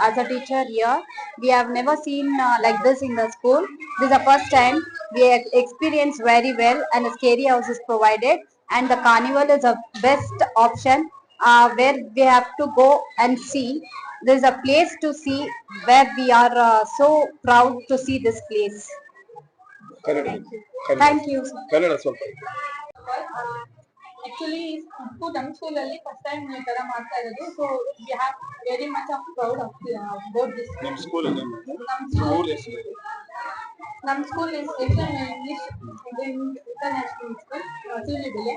as a teacher here. We have never seen uh, like this in the school. This is the first time we experience very well and a scary house is provided and the carnival is the best option uh, where we have to go and see. There is a place to see where we are uh, so proud to see this place. Thank you. Thank you. Thank you. Actually ನಮ್ಮ school ಅಲ್ಲಿ first time ಈ ತರ ಮಾಡ್ತಾ ಇರೋದು. So we have very much of proud of about this ನಿಮ್ಮ school ನಮ್ school ನಮ್ school is English international school Sulibele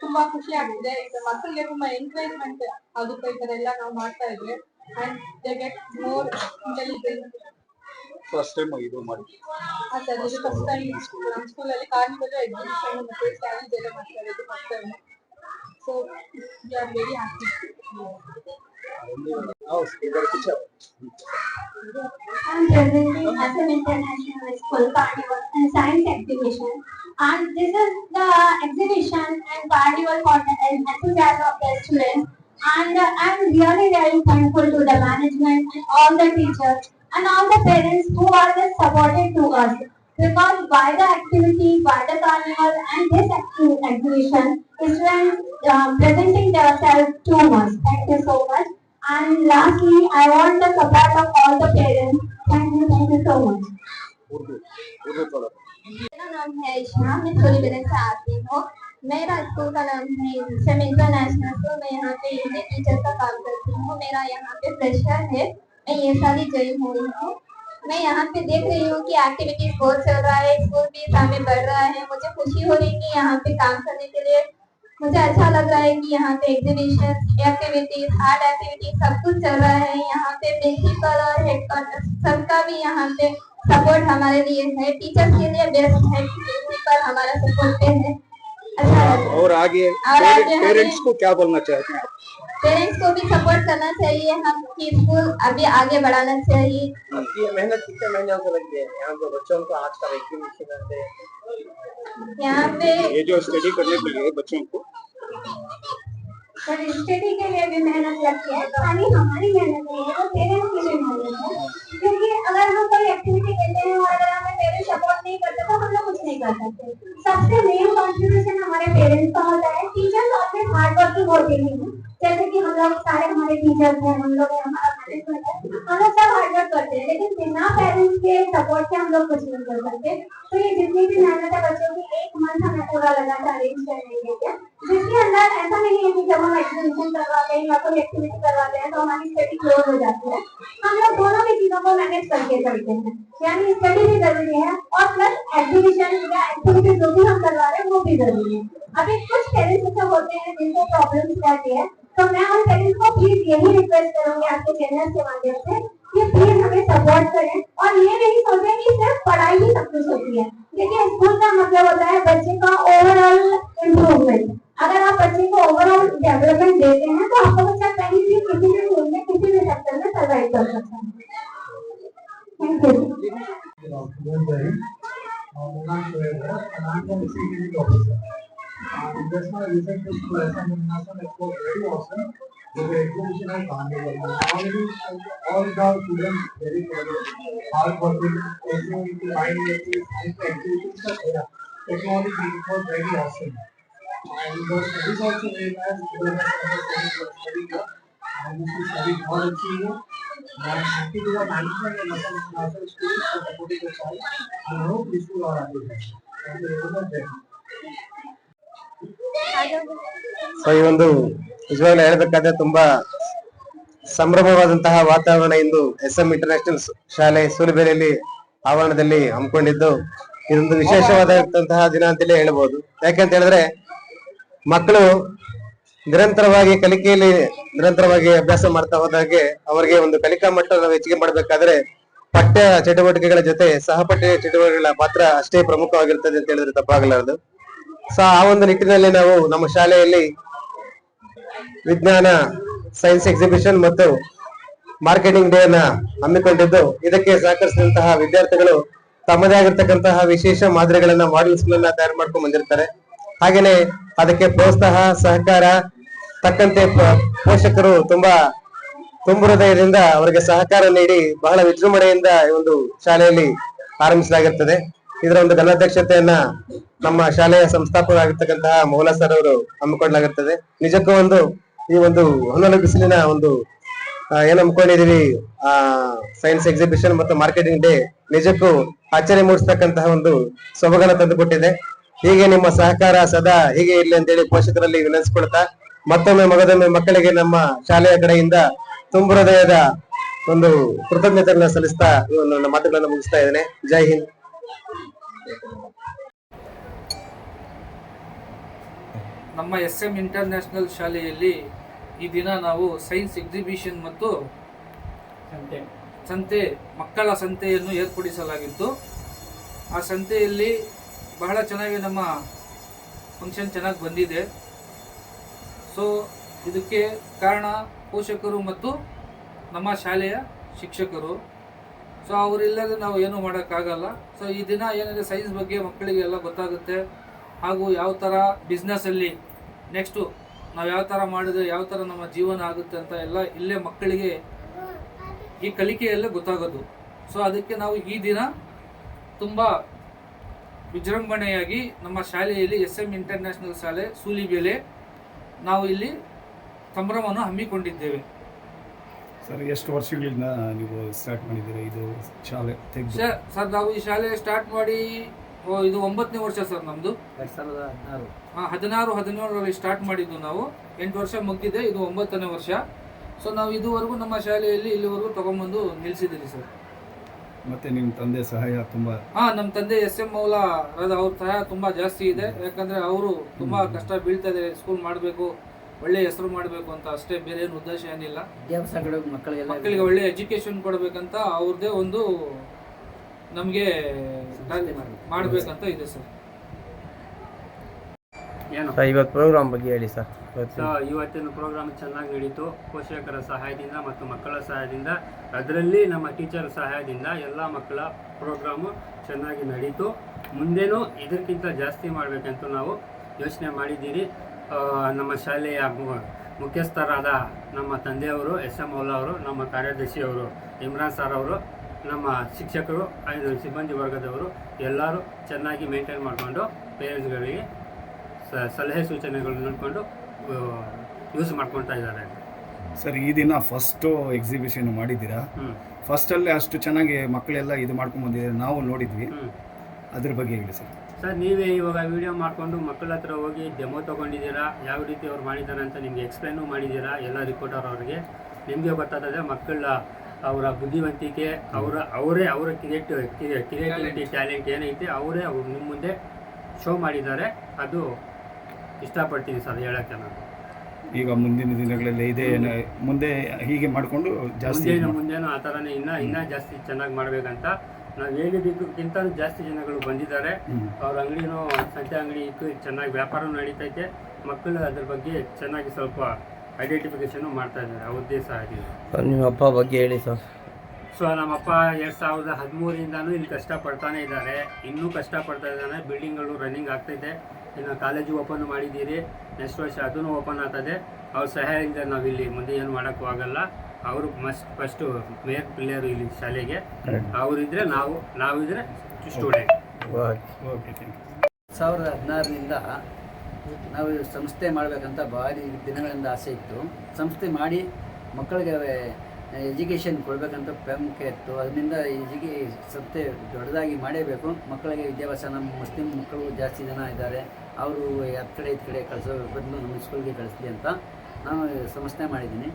ತುಂಬಾ ಖುಷಿ ಆಗ್ತಿದೆ ಈಗ ಮಕ್ಕಳಿಗೆ ತುಂಬಾ ಎನ್ಕರೇಜ್ಮೆಂಟ್ ಆಗುತ್ತೆ ಈ ತರ ಎಲ್ಲ ನಾವು ಮಾಡ್ತಾ ಇದ್ರೆ. And they get more intelligent first time ಇದು ಮಾಡಿ ಸರ್ ಇದು ಫಸ್ಟ್ ಟೈಮ್ ನಮ್ಮ ಸ್ಕೂಲಲ್ಲಿ ಕಾರ್ನಿವಲ್ ಎಕ್ಸಿಬಿಷನ್ ಮತ್ತೆ ಸ್ಟ್ಯಾಲೇಜ್ ಎಲ್ಲ ಮಾಡ್ತಾ ಇರೋದು first time so we are very happy I'm presenting SM International School Carnival and Science Exhibition. And this is the exhibition and carnival for the enthusiasm of the students. And uh, I'm really, really thankful to the management and all the teachers and all the parents who are the supported to us. Because by the activity, by the carnival and this exhibition, students uh, presenting themselves too much. Thank you so much. And lastly, I want the support of all the parents. Thank you, thank you so much. मेरा नाम है इशना मैं छोली बहन से आती हूँ मेरा स्कूल का नाम है सेमिंटन नेशनल स्कूल मैं यहाँ पे हिंदी टीचर का काम करती हूँ मेरा यहाँ पे प्रेशर है ये सारी ज्वाइन हुई हूँ मैं यहाँ पे देख रही हूँ कि एक्टिविटीज़ बहुत चल रहा है स्कूल भी सामने बढ़ रहा है। मुझे खुशी हो रही है कि यहाँ पे काम करने के लिए मुझे अच्छा लग रहा है कि यहाँ पे एग्जीबिशन एक्टिविटीज़ आर्ट एक्टिविटीज़ सब कुछ चल रहा है। यहाँ पे प्रिंसिपल और हेड सबका भी यहाँ पे सपोर्ट हमारे लिए है। टीचर्स के लिए बेस्ट है प्रिंसिपल हमारा सपोर्ट पे है। अच्छा और आगे और आगे पेरेंट्स को क्या बोलना चाहते हैं? पेरेंट्स को भी सपोर्ट करना चाहिए। हम कि स्कूल अभी आगे बढ़ाना चाहिए। ये मेहनत कितने महीनों से लगी है यहाँ पे बच्चों को आज का एग्जीबिशन यहाँ पे ये जो स्टडी करने के लिए बच्चों को? पर स्टडी के लिए भी मेहनत लगती है। खाली हमारी मेहनत नहीं है वो पेरेंट्स की भी मेहनत है। क्योंकि अगर हम कोई एक्टिविटी करते हैं और अगर हमें पेरेंट्स सपोर्ट नहीं करते तो हम लोग कुछ नहीं कर सकते। सबसे मेन कंट्रीब्यूशन हमारे पेरेंट्स का होता है। टीचर्स ऑलवेज हार्ड वर्किंग होते नहीं है। जैसे कि हम लोग सारे हमारे टीचर्स हैं हम लोग हमारा हम लोग सब हार्ड वर्क करते हैं लेकिन बिना पेरेंट्स के सपोर्ट के हम लोग कुछ नहीं कर सकते तो ये जितनी भी मेहनत है बच्चों की एक मंथ हमें पूरा लगा अरेंज करने के लिए जिसके अंदर ऐसा नहीं है कि जब हम एग्जीबिशन करवाते हैं या कोई एक्टिविटी करवाते हैं तो हमारी स्टडी क्लोज हो जाती है हम लोग दोनों भी चीज़ों को मैनेज करके चलते हैं यानी स्टडी भी ज़रूरी है और प्लस एग्जीबिशन या एक्टिविटी जो भी हम करवा रहे हैं वो भी ज़रूरी है अभी कुछ पेरेंट्स ऐसे होते हैं जिनको प्रॉब्लम्स रहती है तो मैं उन पेरेंट्स को प्लीज़ यही रिक्वेस्ट करूँगी आपके चैनल के माध्यम से कि प्लीज़ हमें सपोर्ट करें और ये नहीं सोचें कि सिर्फ़ पढ़ाई ही सब कुछ होती है। देखिए स्कूल का मतलब होता है बच्चे का ओवरऑल इम्प्रूवमेंट अगर आप बच्चे को ओवरऑल डेवलपमेंट देते हैं तो आपका बच्चा कहीं भी किसी भी फ़ील्ड में, किसी भी सेक्टर में सर्वाइव कर सकता है। Thank you why we said this to International. There is exhibition on Carnival. Already, all the students very clever. All working, everyone to find and the activities are there. Technology was very awesome. And the studies also realized there was studying here. And this is studying more अच्छी है. And happy to the management and Assam Assam schools for supporting the child. And hope this will all happen. Thank you very much. So even though ನಿಜವಾಗ್ಲೂ ಹೇಳ್ಬೇಕಾದ್ರೆ ತುಂಬಾ ಸಂಭ್ರಮವಾದಂತಹ ವಾತಾವರಣ ಇಂದು S M international ಶಾಲೆ ಸೂಲಿಬೇರೆಯಲ್ಲಿ ಆವರಣದಲ್ಲಿ ಹಮ್ಮಿಕೊಂಡಿದ್ದು. ಇದೊಂದು ವಿಶೇಷವಾದಂತಹ ದಿನ ಅಂತಲೇ ಹೇಳ್ಬೋದು. ಯಾಕೆಂತ ಹೇಳಿದ್ರೆ, ಮಕ್ಕಳು ನಿರಂತರವಾಗಿ ಕಲಿಕೆಯಲ್ಲಿ ನಿರಂತರವಾಗಿ ಅಭ್ಯಾಸ ಮಾಡ್ತಾ ಹೋದಾಗೆ ಅವರಿಗೆ ಒಂದು ಕಲಿಕಾ ಮಟ್ಟ ನಾವು ಹೆಚ್ಚಿಗೆ ಮಾಡಬೇಕಾದ್ರೆ ಪಠ್ಯ ಚಟುವಟಿಕೆಗಳ ಜೊತೆ ಸಹಪಠ್ಯ ಚಟುವಟಿಕೆಗಳ ಪಾತ್ರ ಅಷ್ಟೇ ಪ್ರಮುಖವಾಗಿರ್ತದೆ ಅಂತ ಹೇಳಿದ್ರೆ ತಪ್ಪಾಗಲಾರದು. ಸೊ, ಆ ಒಂದು ನಿಟ್ಟಿನಲ್ಲಿ ನಾವು ನಮ್ಮ ಶಾಲೆಯಲ್ಲಿ ವಿಜ್ಞಾನ ಸೈನ್ಸ್ ಎಕ್ಸಿಬಿಷನ್ ಮತ್ತು ಮಾರ್ಕೆಟಿಂಗ್ ಡೇ ಅನ್ನ ಹಮ್ಮಿಕೊಂಡಿದ್ದು. ಇದಕ್ಕೆ ಸಹಕರಿಸಿದಂತಹ ವಿದ್ಯಾರ್ಥಿಗಳು ತಮ್ಮದೇ ಆಗಿರ್ತಕ್ಕಂತಹ ವಿಶೇಷ ಮಾದರಿಗಳನ್ನ ಮಾಡೆಲ್ಸ್ ಗಳನ್ನ ತಯಾರು ಮಾಡ್ಕೊಂಡು ಬಂದಿರ್ತಾರೆ. ಹಾಗೇನೆ ಅದಕ್ಕೆ ಪ್ರೋತ್ಸಾಹ, ಸಹಕಾರ ತಕ್ಕಂತೆ ಪೋಷಕರು ತುಂಬಾ ತುಂಬು ಹೃದಯದಿಂದ ಅವರಿಗೆ ಸಹಕಾರ ನೀಡಿ ಬಹಳ ವಿಜೃಂಭಣೆಯಿಂದ ಒಂದು ಶಾಲೆಯಲ್ಲಿ ಆರಂಭಿಸಲಾಗಿರ್ತದೆ. ಇದರ ಒಂದು ಘನಾಧ್ಯಕ್ಷತೆಯನ್ನ ನಮ್ಮ ಶಾಲೆಯ ಸಂಸ್ಥಾಪಕರಾಗಿರ್ತಕ್ಕಂತಹ ಮೌಲ ಸರ್ ಅವರು ಹಮ್ಮಿಕೊಳ್ಳಲಾಗಿರ್ತದೆ ನಿಜಕ್ಕೂ ಒಂದು ಈ ಒಂದು ಹೊನ್ನಲು ಬಿಸಿಲಿನ ಒಂದು ಏನ್ ಹಮ್ಮಿಕೊಂಡಿದೀವಿ ಆ ಸೈನ್ಸ್ ಎಕ್ಸಿಬಿಷನ್ ಮತ್ತು ಮಾರ್ಕೆಟಿಂಗ್ ಡೇ ನಿಜಕ್ಕೂ ಆಚರಣೆ ಮೂಡಿಸ್ತಕ್ಕಂತಹ ಒಂದು ಸೊಬಗನ ತಂದುಕೊಟ್ಟಿದೆ. ಹೀಗೆ ನಿಮ್ಮ ಸಹಕಾರ ಸದಾ ಹೀಗೆ ಇರ್ಲಿ ಅಂತೇಳಿ ಪೋಷಕರಲ್ಲಿ ವಿನಂತಿಸ್ಕೊಳ್ತಾ ಮತ್ತೊಮ್ಮೆ ಮಗದೊಮ್ಮೆ ಮಕ್ಕಳಿಗೆ ನಮ್ಮ ಶಾಲೆಯ ಕಡೆಯಿಂದ ತುಂಬ ಹೃದಯದ ಒಂದು ಕೃತಜ್ಞತೆಗಳನ್ನ ಸಲ್ಲಿಸ್ತಾ ಈ ನನ್ನ ಮಾತುಗಳನ್ನು ಮುಗಿಸ್ತಾ ಇದ್ದೇನೆ. ಜೈ ಹಿಂದ್. ನಮ್ಮ ಎಸ್ ಎಂ ಇಂಟರ್ನ್ಯಾಷನಲ್ ಶಾಲೆಯಲ್ಲಿ ಈ ದಿನ ನಾವು ಸೈನ್ಸ್ ಎಕ್ಸಿಬಿಷನ್ ಮತ್ತು ಸಂತೆ. ಮಕ್ಕಳ ಸಂತೆಯನ್ನು ಏರ್ಪಡಿಸಲಾಗಿತ್ತು. ಆ ಸಂತೆಯಲ್ಲಿ ಬಹಳ ಚೆನ್ನಾಗಿ ನಮ್ಮ ಫಂಕ್ಷನ್ ಚೆನ್ನಾಗಿ ಬಂದಿದೆ. ಸೊ ಇದಕ್ಕೆ ಕಾರಣ ಪೋಷಕರು ಮತ್ತು ನಮ್ಮ ಶಾಲೆಯ ಶಿಕ್ಷಕರು. ಸೊ ಅವರಿಲ್ಲದೆ ನಾವು ಏನೂ ಮಾಡೋಕ್ಕಾಗಲ್ಲ. ಸೊ ಈ ದಿನ ಏನಿದೆ ಸೈನ್ಸ್ ಬಗ್ಗೆ ಮಕ್ಕಳಿಗೆ ಎಲ್ಲ ಗೊತ್ತಾಗುತ್ತೆ. ಹಾಗೂ ಯಾವ ಥರ ಬಿಸ್ನೆಸ್ಸಲ್ಲಿ ನೆಕ್ಸ್ಟು ನಾವು ಯಾವ ಥರ ಮಾಡಿದ್ರೆ ಯಾವ ಥರ ನಮ್ಮ ಜೀವನ ಆಗುತ್ತೆ ಅಂತ ಎಲ್ಲ ಇಲ್ಲೇ ಮಕ್ಕಳಿಗೆ ಈ ಕಲಿಕೆಯಲ್ಲೇ ಗೊತ್ತಾಗೋದು. ಸೊ ಅದಕ್ಕೆ ನಾವು ಈ ದಿನ ತುಂಬ ವಿಜೃಂಭಣೆಯಾಗಿ ನಮ್ಮ ಶಾಲೆಯಲ್ಲಿ ಎಸ್ ಎಂ ಇಂಟರ್ನ್ಯಾಷನಲ್ ಶಾಲೆ, ಸೂಲಿಬೆಲೆ, ನಾವು ಇಲ್ಲಿ ಸಂಭ್ರಮವನ್ನು ಹಮ್ಮಿಕೊಂಡಿದ್ದೇವೆ. ಸರ್ ಎಷ್ಟು ವರ್ಷಗಳಿಂದ ನೀವು ಸ್ಟಾರ್ಟ್ ಮಾಡಿದ್ದೀರಾ? ಇದು ಶಾಲೆ ತೆಗೆದು. ಸರ್ ಸರ್ ನಾವು ಈ ಶಾಲೆ ಸ್ಟಾರ್ಟ್ ಮಾಡಿ ಓ, ಇದು ಒಂಬತ್ತನೇ ವರ್ಷ ಸರ್ ನಮ್ಮದು ಎರಡು ಸಾವಿರದ ಹದಿನಾರು. ಹದಿನಾರು ಹದಿನೇಳರಲ್ಲಿ ಸ್ಟಾರ್ಟ್ ಮಾಡಿದ್ದು ನಾವು. ಎಂಟು ವರ್ಷ ಮುಗ್ದಿದೆ ಇದು ಒಂಬತ್ತನೇ ವರ್ಷ. ಸೊ ನಾವು ಇದುವರೆಗೂ ನಮ್ಮ ಶಾಲೆಯಲ್ಲಿ ಇಲ್ಲಿವರೆಗೂ ತಗೊಂಬಂದು ನಿಲ್ಲಿಸಿದ್ದೀರಿ ಸರ್. ಮತ್ತೆ ನಿಮ್ಮ ತಂದೆ ಸಹಾಯ ತುಂಬ ಹಾಂ ನಮ್ಮ ತಂದೆ ಎಸ್ ಎಂ ಮೌಲ ಅವ್ರ ಸಹಾಯ ತುಂಬಾ ಜಾಸ್ತಿ ಇದೆ. ಯಾಕಂದ್ರೆ ಅವರು ತುಂಬಾ ಕಷ್ಟ ಬೀಳ್ತಾ ಇದ್ದಾರೆ ಸ್ಕೂಲ್ ಮಾಡಬೇಕು. ಒಳ್ಳೆ ಹೆಸರು ಮಾಡಬೇಕು ಅಂತ ಅಷ್ಟೇ ಬೇರೆ ಏನು ಉದ್ದೇಶ ಏನಿಲ್ಲ. ಮಕ್ಕಳಿಗೆಲ್ಲ ಮಕ್ಕಳಿಗೆ ಒಳ್ಳೆ ಎಜುಕೇಶನ್ ಕೊಡಬೇಕಂತ ಅವ್ರದ್ದೇ ಒಂದು ನಮಗೆ ಮಾಡಬೇಕಂತ ಇದೆ ಸರ್. ಏನು? ಇವತ್ತು ಪ್ರೋಗ್ರಾಮ್ ಬಗ್ಗೆ ಹೇಳಿ ಸರ್. ಇವತ್ತಿನ ಪ್ರೋಗ್ರಾಮ್ ಚೆನ್ನಾಗಿ ನಡೀತು. ಪೋಷಕರ ಸಹಾಯದಿಂದ ಮತ್ತು ಮಕ್ಕಳ ಸಹಾಯದಿಂದ. ಅದರಲ್ಲಿ ನಮ್ಮ ಟೀಚರ್ ಸಹಾಯದಿಂದ ಎಲ್ಲ ಮಕ್ಕಳ ಪ್ರೋಗ್ರಾಮು ಚೆನ್ನಾಗಿ ನಡೀತು. ಮುಂದೇನು ಇದಕ್ಕಿಂತ ಜಾಸ್ತಿ ಮಾಡಬೇಕಂತ ನಾವು ಯೋಚನೆ ಮಾಡಿದ್ದೀರಿ. ನಮ್ಮ ಶಾಲೆಯ ಮುಖ್ಯಸ್ಥರಾದ ನಮ್ಮ ತಂದೆಯವರು ಎಸ್ ಎಂ ಓಲಾ ಅವರು ನಮ್ಮ ಕಾರ್ಯದರ್ಶಿಯವರು ಇಮ್ರಾನ್ ಸರ್ ಅವರು ನಮ್ಮ ಶಿಕ್ಷಕರು ಐದು ಸಿಬ್ಬಂದಿ ವರ್ಗದವರು ಎಲ್ಲರೂ ಚೆನ್ನಾಗಿ ಮೇಂಟೈನ್ ಮಾಡಿಕೊಂಡು ಪೇರೆಂಟ್ಸ್ಗಳಿಗೆ ಸ- ಸಲಹೆ ಸೂಚನೆಗಳು ನೋಡಿಕೊಂಡು ಯೂಸ್ ಮಾಡ್ಕೊಳ್ತಾ ಇದ್ದಾರೆ. ಸರ್ ಈ ದಿನ ಫಸ್ಟು ಎಕ್ಸಿಬಿಷನ್ ಮಾಡಿದ್ದೀರಾ? ಫಸ್ಟಲ್ಲೇ ಫಸ್ಟಲ್ಲಿ ಅಷ್ಟು ಚೆನ್ನಾಗಿ ಮಕ್ಕಳೆಲ್ಲ ಇದು ಮಾಡ್ಕೊಂಡು ಬಂದಿದ್ದಾರೆ ನಾವು ನೋಡಿದ್ವಿ. ಹ್ಞೂ ಅದ್ರ ಬಗ್ಗೆ ಹೇಳಿ ಸರ್. ಸರ್ ನೀವೇ ಇವಾಗ ವಿಡಿಯೋ ಮಾಡಿಕೊಂಡು ಮಕ್ಕಳ ಹತ್ರ ಹೋಗಿ ಡೆಮೋ ತೊಗೊಂಡಿದ್ದೀರಾ? ಯಾವ ರೀತಿ ಅವ್ರು ಮಾಡಿದ್ದಾರೆ ಅಂತ ನಿಮಗೆ ಎಕ್ಸ್ಪ್ಲೈನು ಮಾಡಿದ್ದೀರಾ? ಎಲ್ಲ ರಿಪೋರ್ಟರ್ ಅವ್ರಿಗೆ. ನಿಮಗೆ ಗೊತ್ತಾದರೆ ಮಕ್ಕಳ ಅವರ ಬುದ್ಧಿವಂತಿಕೆ ಅವರ ಅವರೇ ಅವರ ಕ್ರಿಯೇಟ್ ಕ್ರಿಯೇಟಿವಿಟಿ ಟ್ಯಾಲೆಂಟ್ ಏನೈತೆ ಅವರೇ ಅವ್ರು ನಿಮ್ಮ ಮುಂದೆ ಶೋ ಮಾಡಿದ್ದಾರೆ. ಅದು ಇಷ್ಟಪಡ್ತೀನಿ ಸರ್ ಹೇಳೋಕ್ಕೆ ನಾನು. ಈಗ ಮುಂದಿನ ದಿನಗಳಲ್ಲಿ ಇದೇ ಮುಂದೆ ಹೀಗೆ ಮಾಡಿಕೊಂಡು ಜಾಸ್ತಿ ಮುಂದೇನು ಮುಂದೇನು ಆ ಥರನೇ ಇನ್ನೂ ಇನ್ನೂ ಜಾಸ್ತಿ ಚೆನ್ನಾಗಿ ಮಾಡಬೇಕಂತ ನಾವು ಹೇಳಿದ್ದಕ್ಕಿಂತ ಜಾಸ್ತಿ ಜನಗಳು ಬಂದಿದ್ದಾರೆ. ಅವ್ರ ಅಂಗಡಿನೂ ಸಂತೆ ಅಂಗಡಿ ಇತ್ತು ಚೆನ್ನಾಗಿ ವ್ಯಾಪಾರ ನಡೀತೈತೆ. ಮಕ್ಕಳು ಅದ್ರ ಬಗ್ಗೆ ಚೆನ್ನಾಗಿ ಸ್ವಲ್ಪ ಐಡೆಂಟಿಫಿಕೇಶನ್ ಮಾಡ್ತಾ ಇದ್ದಾರೆ ಅವ್ರದ್ದೇ ಸಹಾಯದಿಂದ ನಿಮ್ಮ ಅಪ್ಪ ಬಗ್ಗೆ ಹೇಳಿ ಸರ್. ಸೊ ನಮ್ಮಪ್ಪ ಎರಡು ಸಾವಿರದ ಹದಿಮೂರಿಂದನೂ ಇಲ್ಲಿ ಕಷ್ಟಪಡ್ತಾನೆ ಇದ್ದಾರೆ. ಇನ್ನೂ ಕಷ್ಟಪಡ್ತಾ ಇದ್ದಾನೆ ಬಿಲ್ಡಿಂಗ್ಗಳು ರನ್ನಿಂಗ್ ಆಗ್ತೈತೆ. ಇನ್ನು ಕಾಲೇಜು ಓಪನ್ ಮಾಡಿದ್ದೀರಿ ನೆಕ್ಸ್ಟ್ ವರ್ಷ ಅದನ್ನು ಓಪನ್ ಆಗ್ತದೆ. ಅವ್ರ ಸಹಾಯದಿಂದ ನಾವಿಲ್ಲಿ ಮುಂದೆ ಏನು ಮಾಡೋಕ್ಕೂ ಆಗಲ್ಲ. ಅವರು ಮಸ್ಟ್ ಫಸ್ಟ್ ಮೇಯರ್ ಪ್ಲೇಯರ್ ಇಲ್ಲಿ ಶಾಲೆಗೆ. ಅವರಿದ್ರೆ ನಾವು ನಾವಿದ್ರೆ ಸ್ಟೂಡೆಂಟ್ ಓಕೆ ಥ್ಯಾಂಕ್ ಯು ಸಾವಿರದ ಹದಿನಾರರಿಂದ ನಾವು ಸಂಸ್ಥೆ ಮಾಡಬೇಕಂತ ಭಾರಿ ದಿನಗಳಿಂದ ಆಸೆ ಇತ್ತು. ಸಂಸ್ಥೆ ಮಾಡಿ ಮಕ್ಕಳಿಗೆ ಎಜುಕೇಷನ್ ಕೊಡಬೇಕಂತ ಪ್ರಾಮುಖ್ಯ ಇತ್ತು. ಅದರಿಂದ ಎಜುಕೇ ಸಂಸ್ಥೆ ದೊಡ್ಡದಾಗಿ ಮಾಡೇಬೇಕು. ಮಕ್ಕಳಿಗೆ ವಿದ್ಯಾಭ್ಯಾಸ ನಮ್ಮ ಮುಸ್ಲಿಂ ಮಕ್ಕಳು ಜಾಸ್ತಿ ಜನ ಇದ್ದಾರೆ. ಅವರು ಹತ್ತು ಕಡೆ ಇದು ಕಡೆ ಕಳಿಸೋ ಬಂದು ನಮ್ಮ ಸ್ಕೂಲ್ಗೆ ಕಳಿಸ್ಲಿ ಅಂತ ನಾನು ಸಂಸ್ಥೆ ಮಾಡಿದ್ದೀನಿ.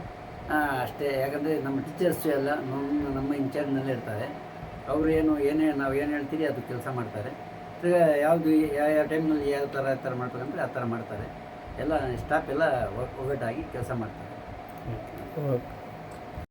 ಅಷ್ಟೇ, ಯಾಕಂದರೆ ನಮ್ಮ ಟೀಚರ್ಸು ಎಲ್ಲ ನಮ್ಮ ನಮ್ಮ ಇನ್ಚಾರ್ಜ್ನಲ್ಲೇ ಇರ್ತಾರೆ. ಅವರು ಏನು, ಏನೇ, ನಾವು ಏನು ಹೇಳ್ತೀರಿ ಅದು ಕೆಲಸ ಮಾಡ್ತಾರೆ. ಈಗ ಯಾವುದು ಯಾವ ಯಾವ ಟೈಮ್ನಲ್ಲಿ ಯಾವ ಥರ ಯಾವ ಥರ ಮಾಡ್ಬೇಕಂದ್ರೆ ಆ ಥರ ಮಾಡ್ತಾರೆ. ಎಲ್ಲ ಸ್ಟಾಫ್ ಎಲ್ಲ ಒಗ್ಗಟ್ಟಾಗಿ ಕೆಲಸ ಮಾಡ್ತಾರೆ.